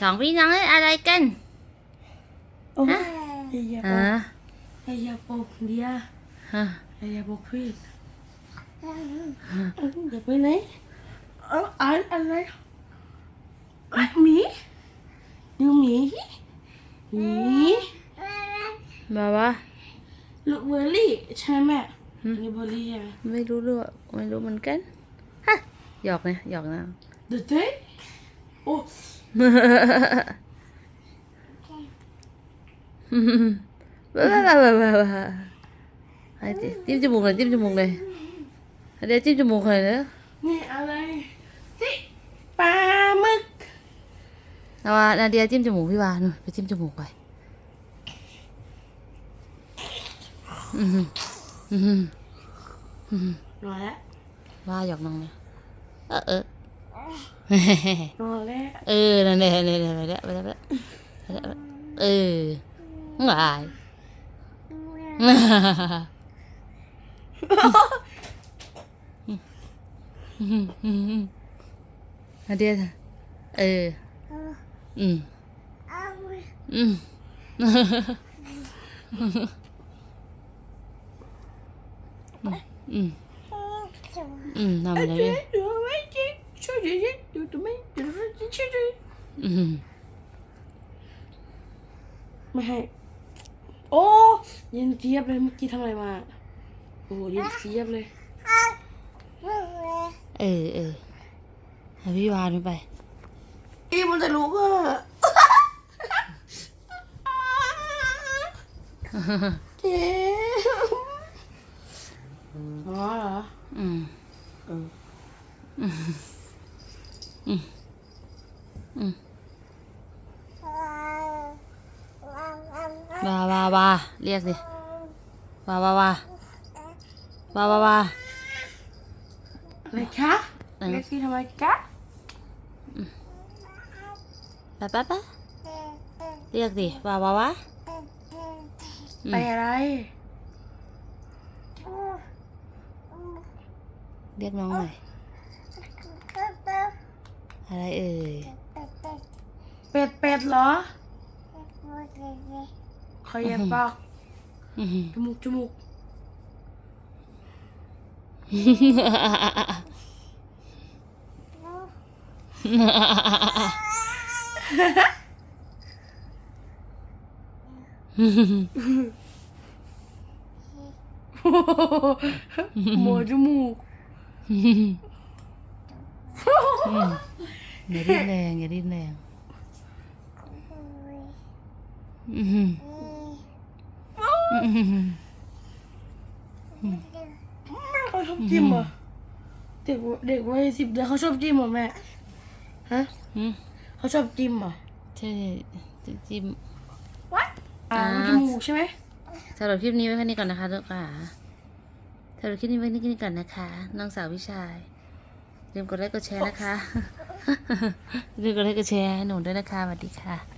สองพี่น้องเล่นอะไรกันโอ้ยฮะอย่าบฮะอกอย่าบอกเดียฮะอย่าบอกพี่อย่าไปไหนเอาอ่านอะไรอะหมีดูหมีหมีบาว่าลูกเบอร์รี่ใช่ไหมนี่เบอร์รี่ใช่ไหมไม่รู้ด้วยไม่รู้เหมือนกันฮะหยอกนะหยอกนะเด็ดเต้โอ้ บ้าบ้าบ้าบ้าบ้าไอ้จิ้มจิ้มจมูกเลยจิ้มจมูกเลยเดี๋ยวจิ้มจมูกเลยเนอะนี่อะไรสิปลาหมึกนาว่านาเดียจิ้มจมูกพี่วาหนูไปจิ้มจมูกไปอือหืออือหืออือหือนอนแล้วว่าหยอกน้องเนี่ยเออเออ นอนแล้วเออนั่นแหละนั่นแหละไปแล้วไปแล้วไปแล้วไปแล้วเออหวายนาเดียเอออืมอืมอืมอืมทำ ดูดูไหมดูไหมช่วยเจ๊อืมไม่ให้ โอ้เย็นเจี๊ยบเลยเมื่อกี้ทำอะไรมา โอ้เย็นเจี๊ยบเลย เออเออให้พี่วานไปอีมันจะรู้ก็เจ๊อ๋อเหรอ อืมเออ วาวาวาเรียกสิวาวาวาวาวาวาอะไรคะเออเรียกพี่ทำไมคะไปไปไปเรียกสิวาวาวาอืมไปอะไรเรียกน้องหน่อย อะไรเอ่ย เป็ดเป็ดเหรอขอเหยียบปากอื้อหือจมูกจมูกหมอจมูก อย่าดิ้นแรงอย่าดิ้นแรงอื้อหืออื้อหือแม่เขาชอบจิ้มเหรอเด็กเด็กวัยสิบเดือนเขาชอบจิ้มเหรอแม่ฮะอืมเขาชอบจิ้มเหรอใช่จิ้ม What อ่าอ่าจมูกใช่ไหมสำหรับคลิปนี้ไว้แค่นี้ก่อนนะคะทุกค่ะสำหรับคลิปนี้ไว้แค่นี้ก่อนนะคะ น้องสาวพี่ชาย ลืมกดไลค์กดแชร์นะคะลืมกดไลค์กดแชร์ให้หนูด้วยนะคะสวัสดีค่ะ